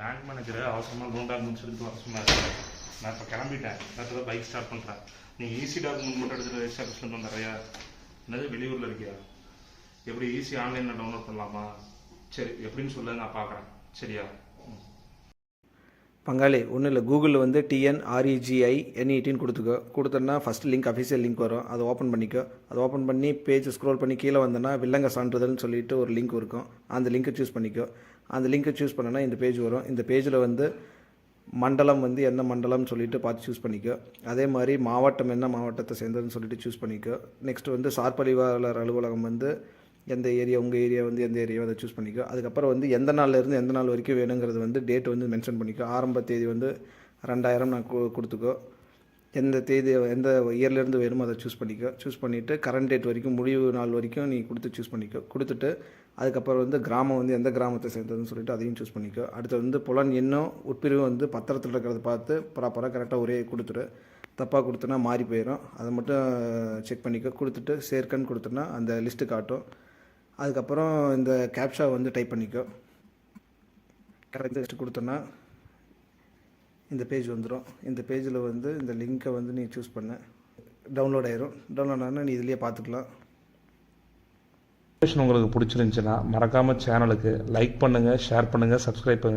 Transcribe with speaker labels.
Speaker 1: Bank manager அவசரமாக loan documents எடுத்து வர சொன்னார். நான் இப்போ கிளம்பிட்டேன். நேரத்தில் பைக் ஸ்டார்ட் பண்ணுறேன் நீ ஈஸி டாக்குமெண்ட் மட்டும் எடுத்துகிட்டு ரெஜிஸ்டர் ஆஃபீஸ்ல வந்துடுறியா? என்னது வெளியூரில் இருக்கியா? எப்படி ஈஸி ஆன்லைனில் டவுன்லோட் பண்ணலாமா? சரி எப்படின்னு சொல்ல நான் பார்க்குறேன். சரியா? ம்.
Speaker 2: பங்காளி ஒன்றும் இல்லை. கூகுளில் வந்து டிஎன்ஆர்இஜிஐ என்இடின்னு கொடுத்துக்கோ. கொடுத்தோன்னா ஃபஸ்ட் லிங்க் அஃபிஷியல் லிங்க் வரும். அதை ஓப்பன் பண்ணிக்கோ. அதை ஓப்பன் பண்ணி பேஜ் ஸ்க்ரோல் பண்ணி கீழே வந்தோன்னா வில்லங்க சான்றிதழ்னு சொல்லிட்டு ஒரு லிங்க் இருக்கும். அந்த லிங்க்கை சூஸ் பண்ணிக்கோ. அந்த லிங்க்கை சூஸ் பண்ணனா இந்த பேஜ் வரும். இந்த பேஜில் வந்து மண்டலம் வந்து என்ன மண்டலம்னு சொல்லிட்டு பார்த்து சூஸ் பண்ணிக்கோ. அதே மாதிரி மாவட்டம் என்ன மாவட்டத்தை சேர்ந்ததுன்னு சொல்லிட்டு சூஸ் பண்ணிக்கோ. நெக்ஸ்ட் வந்து சார்பழிவாளர் அலுவலகம் வந்து எந்த ஏரியா உங்கள் ஏரியா வந்து எந்த ஏரியாவை அதை சூஸ் பண்ணிக்கோ. அதுக்கப்புறம் வந்து எந்த நாள்லேருந்து எந்த நாள் வரைக்கும் வேணுங்கிறது வந்து டேட் வந்து மென்ஷன் பண்ணிக்கோ. ஆரம்ப தேதி வந்து ரெண்டாயிரம் நான் கொடுத்துக்கோ. எந்த தேதி எந்த இயர்லேருந்து வேணுமோ அதை சூஸ் பண்ணிக்கோ. சூஸ் பண்ணிவிட்டு கரண்ட் டேட் வரைக்கும் முடிவு நாள் வரைக்கும் நீ கொடுத்து சூஸ் பண்ணிக்கோ. கொடுத்துட்டு அதுக்கப்புறம் வந்து கிராமம் வந்து எந்த கிராமத்தை சேர்ந்ததுன்னு சொல்லிட்டு அதையும் சூஸ் பண்ணிக்கோ. அடுத்து வந்து புலன் இன்னும் உட்பிரிவு வந்து பத்திரத்தில் இருக்கிறத பார்த்து ப்ராப்பராக கரெக்டாக ஒரே கொடுத்துரு தப்பாக கொடுத்தோன்னா மாறி போயிடும் அதை மட்டும் செக் பண்ணிக்கோ. கொடுத்துட்டு சேர்க்கன்னு கொடுத்தோன்னா அந்த லிஸ்ட்டு காட்டும். அதுக்கப்புறம் இந்த கேப்ஷா வந்து டைப் பண்ணிக்கோ. கரெக்டாக கொடுத்தோன்னா இந்த பேஜ் வந்துடும் இந்த பேஜில் வந்து இந்த லிங்க்கை வந்து நீ சூஸ் பண்ண. டவுன்லோட் ஆயிரும். டவுன்லோட் ஆனால் நீ இதுலேயே பார்த்துக்கலாம்
Speaker 1: உங்களுக்கு பிடிச்சிருந்துச்சுன்னா மறக்காமல் சேனலுக்கு லைக் பண்ணுங்கள் ஷேர் பண்ணுங்கள் சப்ஸ்கிரைப் பண்ணுங்கள்